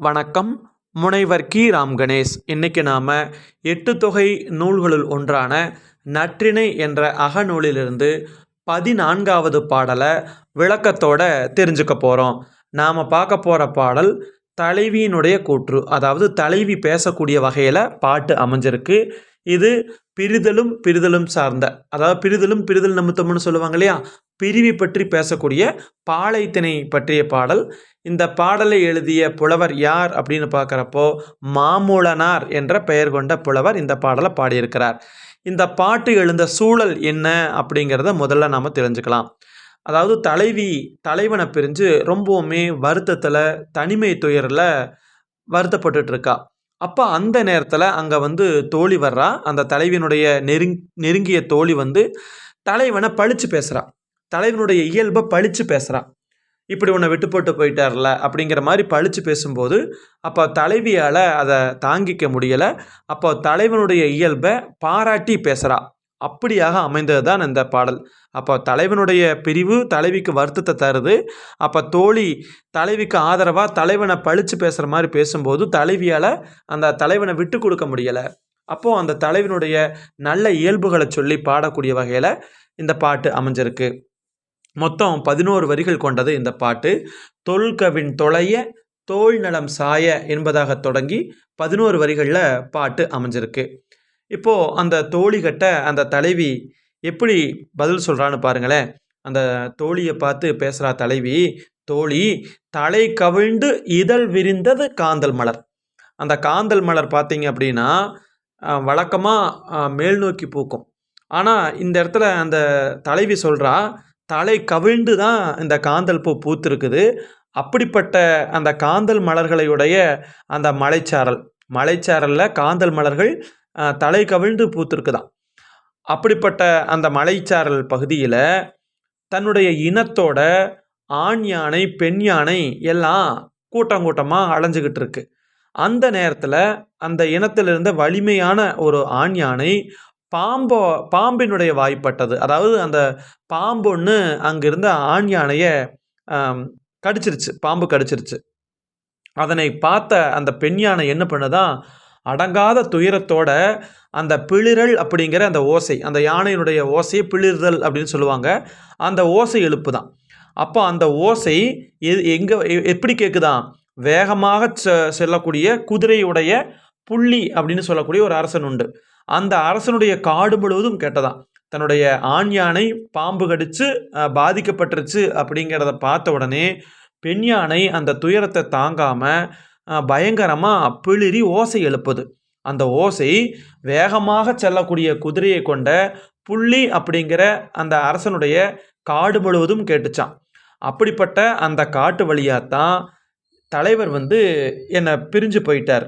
வணக்கம். முனைவர் கி. ராம் கணேஷ். இன்னைக்கு நாம் எட்டு தொகை நூல்களுள் ஒன்றான நற்றிணை என்ற அகநூலிலிருந்து பதினான்காவது பாடலை விளக்கத்தோட தெரிஞ்சுக்க போகிறோம் நாம் பார்க்க போகிற பாடல் தலைவியினுடைய கூற்று அதாவது தலைவி பேசக்கூடிய வகையில் பாட்டு அமைஞ்சிருக்கு. இது பிரிதலும் பிரிதலும் சார்ந்த அதாவது பிரிதலும் பிரிதல் நிமித்தம்னு சொல்லுவாங்க இல்லையா? பிரிவி பற்றி பேசக்கூடிய பாலைத்திணை பற்றிய பாடல். இந்த பாடலை எழுதிய புலவர் யார் அப்படின்னு பார்க்குறப்போ மாமூலனார் என்ற பெயர் கொண்ட புலவர் இந்த பாடலை பாடியிருக்கிறார். இந்த பாட்டு எழுந்த சூழல் என்ன அப்படிங்கிறத முதல்ல நாம் தெரிஞ்சுக்கலாம். அதாவது தலைவி தலைவனை பிரிஞ்சு ரொம்பவுமே வருத்தத்தில் தனிமை துயரில் வருத்தப்பட்டுட்ருக்கா அப்போ அந்த நேரத்தில் அங்கே வந்து தோழி வர்றா. அந்த தலைவியினுடைய நெருங் நெருங்கிய தோழி வந்து தலைவனை பழித்து பேசுகிறா தலைவனுடைய இயல்பை பழித்து பேசுகிறா இப்படி உன்னை விட்டு போட்டு போயிட்டார்ல அப்படிங்கிற மாதிரி பழித்து பேசும்போது அப்போ தலைவியால் அதை தாங்கிக்க முடியலை. அப்போ தலைவனுடைய இயல்பை பாராட்டி பேசுகிறா அப்படியாக அமைந்தது தான் இந்த பாடல். அப்போ தலைவனுடைய பிரிவு தலைவிக்கு வருத்தத்தை தருது. அப்போ தோழி தலைவிக்கு ஆதரவாக தலைவனை பழித்து பேசுகிற மாதிரி பேசும்போது தலைவியால் அந்த தலைவனை விட்டு கொடுக்க முடியலை. அப்போது அந்த தலைவனுடைய நல்ல இயல்புகளை சொல்லி பாடக்கூடிய வகையில் இந்த பாட்டு அமைஞ்சிருக்கு. மொத்தம் பதினோரு வரிகள் கொண்டது இந்த பாட்டு. தொல்கவின் தொலைய தோல் நலம் சாய என்பதாக தொடங்கி பதினோரு வரிகளில் பாட்டு அமைஞ்சிருக்கு. இப்போது அந்த தோழிகிட்ட அந்த தலைவி எப்படி பதில் சொல்கிறான்னு பாருங்களேன். அந்த தோழியை பார்த்து பேசுகிறா தலைவி தோழி தலை கவிழ்ந்து இதழ் விரிந்தது காந்தல் மலர். அந்த காந்தல் மலர் பார்த்தீங்க அப்படின்னா வழக்கமாக மேல் நோக்கி பூக்கும். ஆனால் இந்த இடத்துல அந்த தலைவி சொல்கிறா தலை கவிழ்ந்து தான் இந்த காந்தல் பூ பூத்திருக்குது. அப்படிப்பட்ட அந்த காந்தல் மலர்களையுடைய அந்த மலைச்சாரல் மலைச்சாரலில் காந்தல் மலர்கள் தலை கவிழ்ந்து பூத்திருக்குதான் அப்படிப்பட்ட அந்த மலைச்சாரல் பகுதியில் தன்னுடைய இனத்தோட ஆண் யானை பெண் யானை எல்லாம் கூட்டம் கூட்டமாக அலைஞ்சிக்கிட்டு இருக்கு அந்த நேரத்தில் அந்த இனத்திலிருந்த வலிமையான ஒரு ஆண் யானை பாம்போ பாம்பினுடைய வாய்ப்பட்டது. அதாவது அந்த பாம்பு ஒன்று அங்கிருந்த ஆண் யானையை கடிச்சிருச்சு பாம்பு கடிச்சிருச்சு. அதனை பார்த்த அந்த பெண் யானை என்ன பண்ணுதான் அடங்காத துயரத்தோட அந்த பிளிரல் அப்படிங்கிற அந்த ஓசை அந்த யானையினுடைய ஓசையை பிளிர்தல் அப்படின்னு சொல்லுவாங்க. அந்த ஓசை எழுப்பு தான் அப்போ அந்த ஓசை எது எங்கே எப்படி கேட்குதான் வேகமாக செ செல்லக்கூடிய குதிரையுடைய புள்ளி அப்படின்னு சொல்லக்கூடிய ஒரு அரசன் உண்டு. அந்த அரசனுடைய காடு முழுவதும் கேட்டதான். தன்னுடைய ஆண் யானை பாம்பு கடித்து பாதிக்கப்பட்டுருச்சு அப்படிங்கிறத பார்த்த உடனே பெண் யானை அந்த துயரத்தை தாங்காமல் பயங்கரமாக பிளிரி ஓசை எழுப்புது. அந்த ஓசை வேகமாக செல்லக்கூடிய குதிரையை கொண்ட புள்ளி அப்படிங்கிற அந்த அரசனுடைய காடு முழுவதும் கேட்டுச்சான் அப்படிப்பட்ட அந்த காட்டு வழியாகத்தான் தலைவர் வந்து என்னை பிரிஞ்சு போயிட்டார்.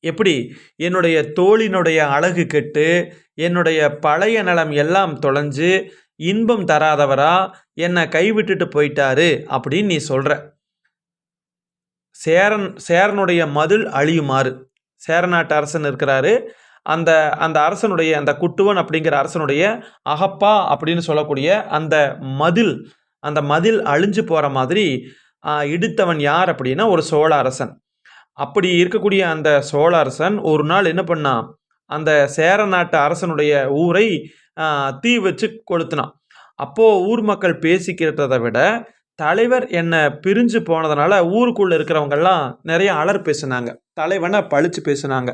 எப்படி? என்னுடைய தோளினுடைய அழகு கெட்டு என்னுடைய பழைய நலம் எல்லாம் தொலைஞ்சு இன்பம் தராதவரா என்னை கைவிட்டுட்டு போயிட்டாரு அப்படின்னு நீ சொல்கிற சேரன் சேரனுடைய மதில் அழியுமாறு. சேரநாட்டு அரசன் இருக்கிறாரு. அந்த அந்த அரசனுடைய அந்த குட்டுவன் அப்படிங்கிற அரசனுடைய அகப்பா அப்படின்னு சொல்லக்கூடிய அந்த மதில் அந்த மதில் அழிஞ்சு போகிற மாதிரி இடித்தவன் யார் அப்படின்னா ஒரு சோழ அரசன். அப்படி இருக்கக்கூடிய அந்த சோழ அரசன் ஒரு நாள் என்ன பண்ணான் அந்த சேர நாட்டு அரசனுடைய ஊரை தீ வச்சு கொளுத்தினான். அப்போது ஊர் மக்கள் பேசிக்கிறத விட தலைவர் என்னை பிரிஞ்சு போனதுனால ஊருக்குள்ளே இருக்கிறவங்கெல்லாம் நிறைய அலர் பேசுனாங்க. தலைவனை பழிச்சு பேசுனாங்க.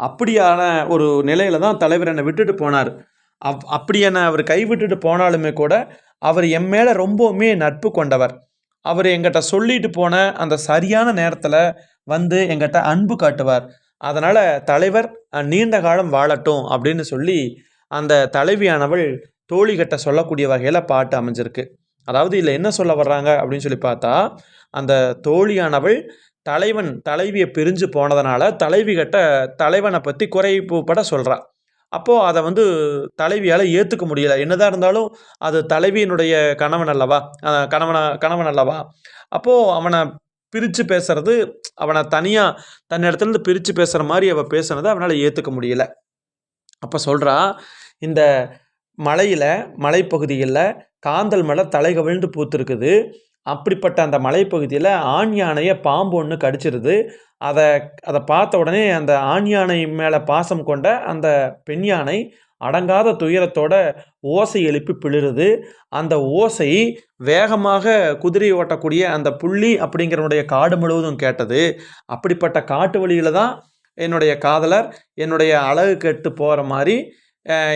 அப்படியான ஒரு நிலையில தான் தலைவர் என்னை விட்டுட்டு போனார். அப் அப்படி என்னை அவர் கைவிட்டுட்டு போனாலுமே கூட அவர் என் மேலே ரொம்பவுமே நட்பு கொண்டவர். அவர் எங்கிட்ட சொல்லிட்டு போன அந்த சரியான நேரத்தில் வந்து எங்கிட்ட அன்பு காட்டுவார். அதனால் தலைவர் நீண்ட காலம் வாழட்டும் அப்படின்னு சொல்லி அந்த தலைவியானவள் தோழிகிட்ட சொல்லக்கூடிய வகையில் பாட்டு அமைஞ்சிருக்கு. அதாவது இதில் என்ன சொல்ல வர்றாங்க அப்படின்னு சொல்லி பார்த்தா அந்த தோழியானவள் தலைவன் தலைவியை பிரிஞ்சு போனதுனால தலைவி கிட்ட தலைவனை பற்றி குறைப்புப்பட சொல்கிறாள் அப்போது அதை வந்து தலைவியால் ஏற்றுக்க முடியலை. என்னதான் இருந்தாலும் அது தலைவியினுடைய கணவன் அல்லவா? கணவனை கணவன் அல்லவா? அப்போது அவனை பிரித்து பேசுறது அவனை தனியாக தன் இடத்துலேருந்து பிரித்து பேசுகிற மாதிரி அவள் பேசுனதை அவனால் ஏற்றுக்க முடியலை. அப்போ சொல்கிறா இந்த மலையில் மலைப்பகுதிகளில் காந்தல் மலை தலை கவிழ்ந்து பூத்துருக்குது. அப்படிப்பட்ட அந்த மலைப்பகுதியில் ஆண் யானையை பாம்பு ஒன்று கடிச்சிருது. அதை அதை பார்த்த உடனே அந்த ஆண் யானை மேலே பாசம் கொண்ட அந்த பெண் யானை அடங்காத துயரத்தோட ஓசை எழுப்பி பிளிருது. அந்த ஓசை வேகமாக குதிரை ஓட்டக்கூடிய அந்த புள்ளி அப்படிங்கிறனுடைய காடு முழுவதும் கேட்டது. அப்படிப்பட்ட காட்டு வழியில் தான் என்னுடைய காதலர் என்னுடைய அழகு கெட்டு போகிற மாதிரி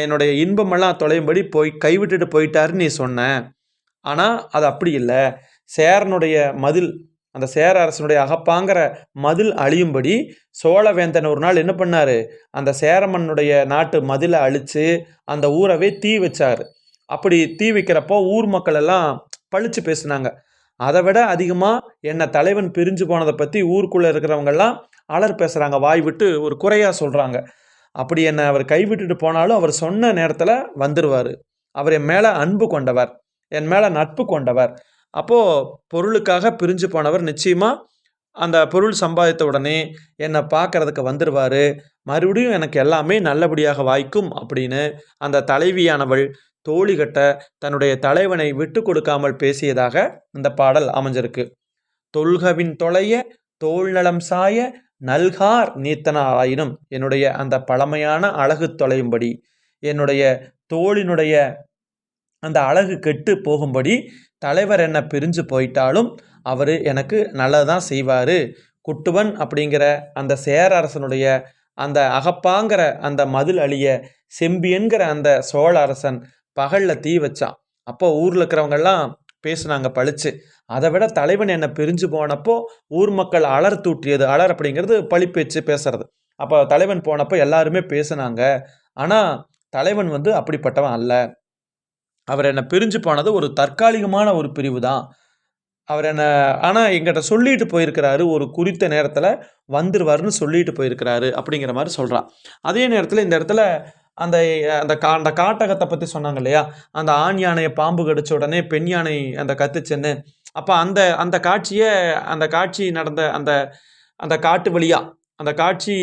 என்னுடைய இன்பமெல்லாம் தொலையும்படி போய் கைவிட்டுட்டு போயிட்டாருன்னு நீ சொன்ன. ஆனால் அது அப்படி இல்லை. சேரனுடைய மதில் அந்த சேர அரசனுடைய அகப்பாங்கிற மதில் அழியும்படி சோழவேந்தன் ஒரு நாள் என்ன பண்ணார்? அந்த சேரமன்னுடைய நாட்டு மதிலை அழித்து அந்த ஊரவே தீ வச்சார். அப்படி தீ வைக்கிறப்போ ஊர் மக்கள் எல்லாம் பழிச்சு பேசுனாங்க. அதை விட அதிகமாக என்னை தலைவன் பிரிஞ்சு போனதை பற்றி ஊருக்குள்ளே இருக்கிறவங்கெல்லாம் அலர் பேசுகிறாங்க வாய் விட்டு ஒரு குறையாக சொல்கிறாங்க அப்படி என்னை அவர் கைவிட்டுட்டு போனாலும் அவர் சொன்ன நேரத்தில் வந்துடுவார் அவர் என் மேலே அன்பு கொண்டவர் என் மேலே நட்பு கொண்டவர். அப்போது பொருளுக்காக பிரிஞ்சு போனவர் நிச்சயமாக அந்த பொருள் சம்பாதித்த உடனே என்னை பார்க்கறதுக்கு வந்துடுவார் மறுபடியும் எனக்கு எல்லாமே நல்லபடியாக வாய்க்கும் அப்படின்னு அந்த தலைவியானவள் தோழிகட்ட தன்னுடைய தலைவனை விட்டு கொடுக்காமல் பேசியதாக இந்த பாடல் அமைஞ்சிருக்கு. தொல்கவின் தொலைய தோல்நலம் சாய நல்கார் நீத்தனாராயினும் என்னுடைய அந்த பழமையான அழகு தொலையும்படி என்னுடைய தோளினுடைய அந்த அழகு கெட்டு போகும்படி தலைவர் என்ன பிரிஞ்சு போயிட்டாலும் அவர் எனக்கு நல்லதான் செய்வார். குட்டுவன் அப்படிங்கிற அந்த சேர அரசனுடைய அந்த அகப்பாங்கிற அந்த மதில் அழிய செம்பியன்கிற அந்த சோழ அரசன் பகலில் தீ வச்சான். அப்போ ஊரில் இருக்கிறவங்கெல்லாம் பேசுனாங்க பழிச்சு அதை விட தலைவன் என்னை பிரிஞ்சு போனப்போ ஊர் மக்கள் அலர் தூற்றியது. அலர் அப்படிங்கிறது பழிப்பேச்சு பேசுறது. அப்போ தலைவன் போனப்போ எல்லாருமே பேசுனாங்க. ஆனால் தலைவன் வந்து அப்படிப்பட்டவன் அல்ல. அவர் என்னை பிரிஞ்சு போனது ஒரு தற்காலிகமான ஒரு பிரிவு தான் அவர் என்னை ஆனால் எங்கிட்ட சொல்லிட்டு போயிருக்கிறாரு. ஒரு குறித்த நேரத்தில் வந்துருவாருன்னு சொல்லிட்டு போயிருக்கிறாரு அப்படிங்கிற மாதிரி சொல்கிறான் அதே நேரத்தில் இந்த இடத்துல அந்த அந்த கா அந்த காட்டகத்தை பற்றி சொன்னாங்க இல்லையா? அந்த ஆண் யானையை பாம்பு கடிச்ச உடனே பெண் யானை அந்த கத்துச்சுன்னு அப்போ அந்த அந்த காட்சியை அந்த காட்சி நடந்த அந்த அந்த காட்டு வழியாக அந்த காட்சி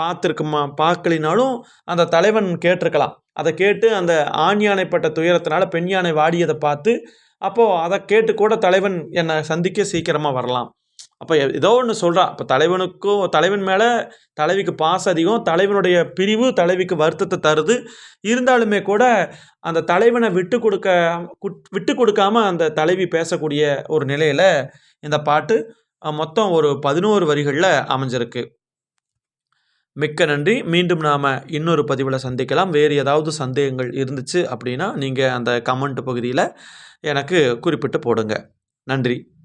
பார்த்துருக்குமா? பார்க்கலினாலும் அந்த தலைவன் கேட்டிருக்கலாம். அதை கேட்டு அந்த ஆண் யானைப்பட்ட துயரத்தினால பெண் யானை வாடியதை பார்த்து அப்போது அதை கேட்டு கூட தலைவன் என்னை சந்திக்க சீக்கிரமாக வரலாம். அப்போ ஏதோ ஒன்று சொல்கிறா அப்போ தலைவனுக்கும் தலைவன் மேலே தலைவிக்கு பாசம் அதிகம். தலைவனுடைய பிரிவு தலைவிக்கு வருத்தத்தை தருது. இருந்தாலுமே கூட அந்த தலைவனை விட்டு கொடுக்க குட்- விட்டு கொடுக்காம அந்த தலைவி பேசக்கூடிய ஒரு நிலையில் இந்த பாட்டு மொத்தம் ஒரு பதினோரு வரிகளில் அமைஞ்சிருக்கு. மிக்க நன்றி. மீண்டும் நாம் இன்னொரு பதிவில் சந்திக்கலாம். வேறு ஏதாவது சந்தேகங்கள் இருந்துச்சு அப்படின்னா நீங்கள் அந்த கமெண்ட் பகுதியில் எனக்கு குறிப்பிட்டு போடுங்க. நன்றி.